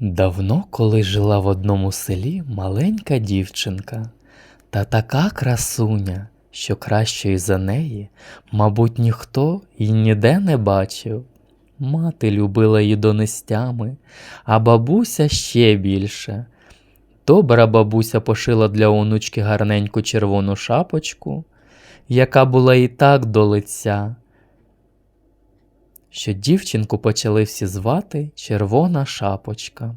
Давно, коли жила в одному селі маленька дівчинка, та така красуня, що кращої за неї, мабуть, ніхто і ніде не бачив. Мати любила її донестями, а бабуся ще більше. Добра бабуся пошила для онучки гарненьку червону шапочку, яка була і так до лиця, що дівчинку почали всі звати Червона шапочка.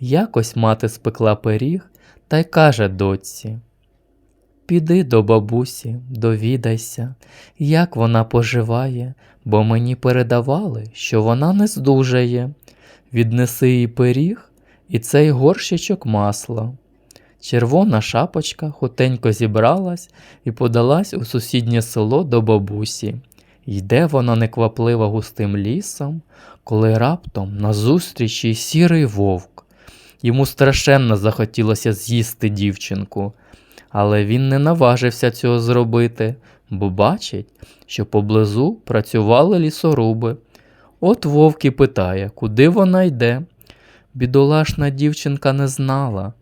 Якось мати спекла пиріг та й каже дочці: Піди до бабусі, довідайся, як вона поживає, бо мені передавали, що вона не здужає. Віднеси їй пиріг і цей горщичок масла. Червона шапочка хутенько зібралась і подалась у сусіднє село до бабусі. Йде вона неквапливо густим лісом, коли раптом назустріч їй сірий вовк. Йому страшенно захотілося з'їсти дівчинку, але він не наважився цього зробити, бо бачить, що поблизу працювали лісоруби. От вовк і питає, куди вона йде. Бідолашна дівчинка не знала,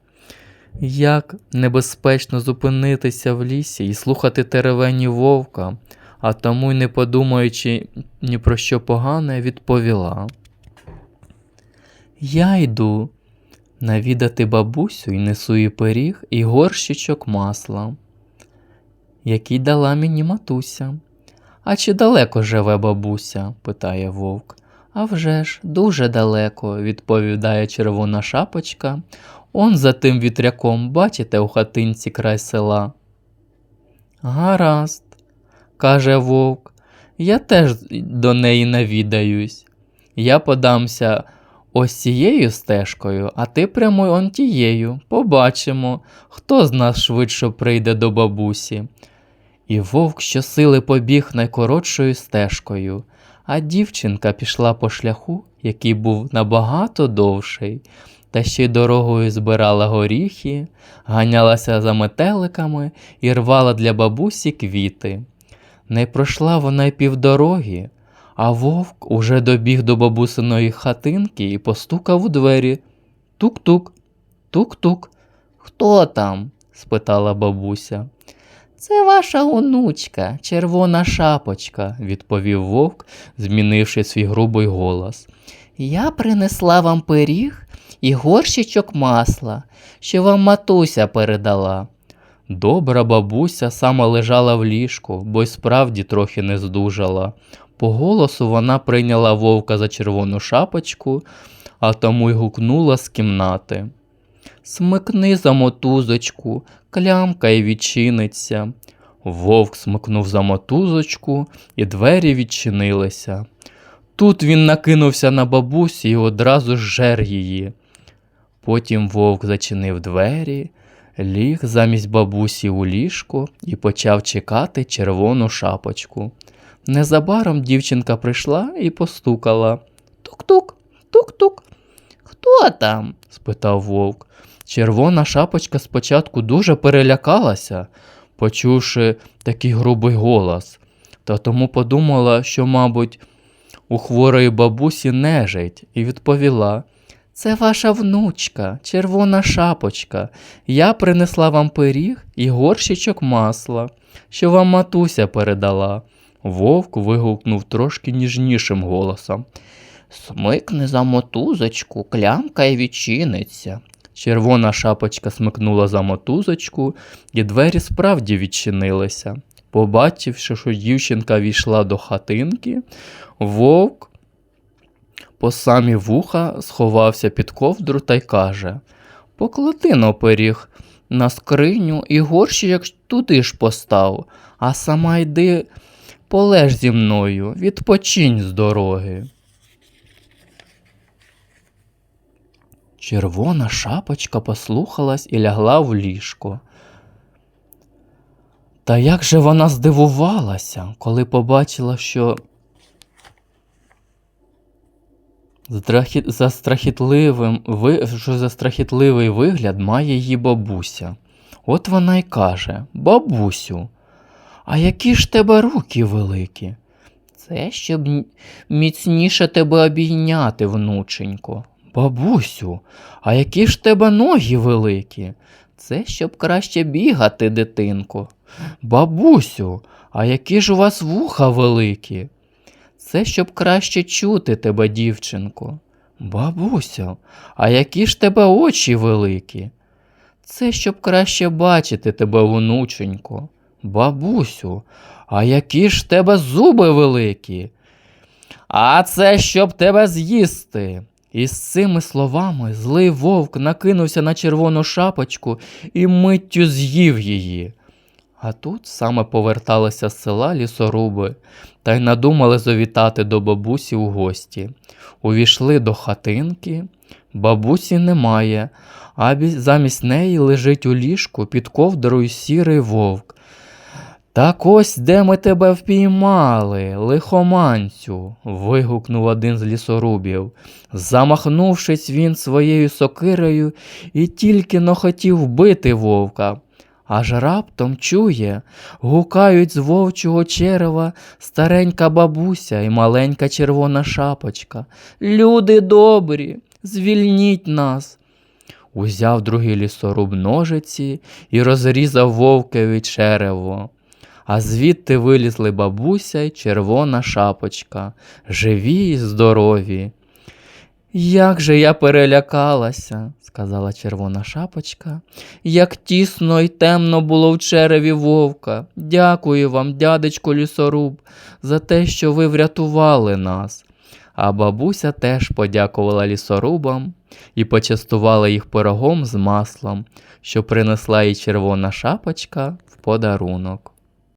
як небезпечно зупинитися в лісі і слухати теревені вовка, а тому й не подумаючи ні про що погане, відповіла. Я йду навідати бабусю і несу їй пиріг і горщичок масла, який дала мені матуся. А чи далеко живе бабуся? питає вовк. «А вже ж, дуже далеко, відповідає червона шапочка. Он за тим вітряком, бачите, у хатинці край села. Гаразд, каже вовк, я теж до неї навідаюсь. Я подамся ось цією стежкою, а ти прямуй он тією. Побачимо, хто з нас швидше прийде до бабусі. І вовк щосили побіг найкоротшою стежкою, а дівчинка пішла по шляху, який був набагато довший, та ще й дорогою збирала горіхи, ганялася за метеликами і рвала для бабусі квіти. Не пройшла вона й півдороги, а вовк уже добіг до бабусиної хатинки і постукав у двері. Тук-тук, тук-тук. Хто там? спитала бабуся. Це ваша онучка, червона шапочка, відповів вовк, змінивши свій грубий голос. Я принесла вам пиріг і горщичок масла, що вам матуся передала. Добра бабуся сама лежала в ліжку, бо й справді трохи не здужала. По голосу вона прийняла вовка за червону шапочку, а тому й гукнула з кімнати. Смикни за мотузочку, клямка й відчиниться. Вовк смикнув за мотузочку, і двері відчинилися. Тут він накинувся на бабусі і одразу жер її. Потім вовк зачинив двері, ліг замість бабусі у ліжко і почав чекати червону шапочку. Незабаром дівчинка прийшла і постукала. Тук-тук, тук-тук. Хто там? спитав вовк. Червона шапочка спочатку дуже перелякалася, почувши такий грубий голос, та тому подумала, що, мабуть, у хворої бабусі нежить, і відповіла. Це ваша внучка, червона шапочка. Я принесла вам пиріг і горщичок масла, що вам матуся передала. Вовк вигукнув трошки ніжнішим голосом. Смикни за мотузочку, клямка й відчиниться. Червона шапочка смикнула за мотузочку, і двері справді відчинилися. Побачивши, що дівчинка війшла до хатинки, вовк по самі вуха сховався під ковдру та й каже Поклади на пиріг на скриню і горщик туди ж постав, а сама йди полеж зі мною, відпочинь з дороги. Червона шапочка послухалась і лягла в ліжко. Та як же вона здивувалася, коли побачила, що Страхі... за страхітливим, ви... що за страхітливий вигляд має її бабуся. От вона й каже: Бабусю, а які ж тебе руки великі? Це щоб міцніше тебе обійняти, внученько, Бабусю, а які ж тебе ноги великі? Це щоб краще бігати, дитинко. Бабусю, а які ж у вас вуха великі? Це щоб краще чути тебе, дівчинко. Бабусю, а які ж тебе очі великі? Це щоб краще бачити тебе, внученько. Бабусю, а які ж тебе зуби великі? А це щоб тебе з'їсти. І з цими словами злий вовк накинувся на червону шапочку і миттю з'їв її. А тут саме поверталися з села лісоруби та й надумали завітати до бабусі у гості. Увійшли до хатинки, бабусі немає, а замість неї лежить у ліжку під ковдрою сірий вовк. Так ось де ми тебе впіймали, лихоманцю. вигукнув один з лісорубів. Замахнувшись він своєю сокирою і тільки но хотів вбити вовка. Аж раптом чує, гукають з вовчого черева старенька бабуся і маленька червона шапочка. Люди добрі, звільніть нас. Узяв другий лісоруб ножиці і розрізав вовкові черево. А звідти вилізли бабуся й червона шапочка, живі й здорові. Як же я перелякалася, сказала червона шапочка, як тісно й темно було в череві вовка. Дякую вам, дядечко лісоруб, за те, що ви врятували нас. А бабуся теж подякувала лісорубам і почастувала їх пирогом з маслом, що принесла їй червона шапочка в подарунок.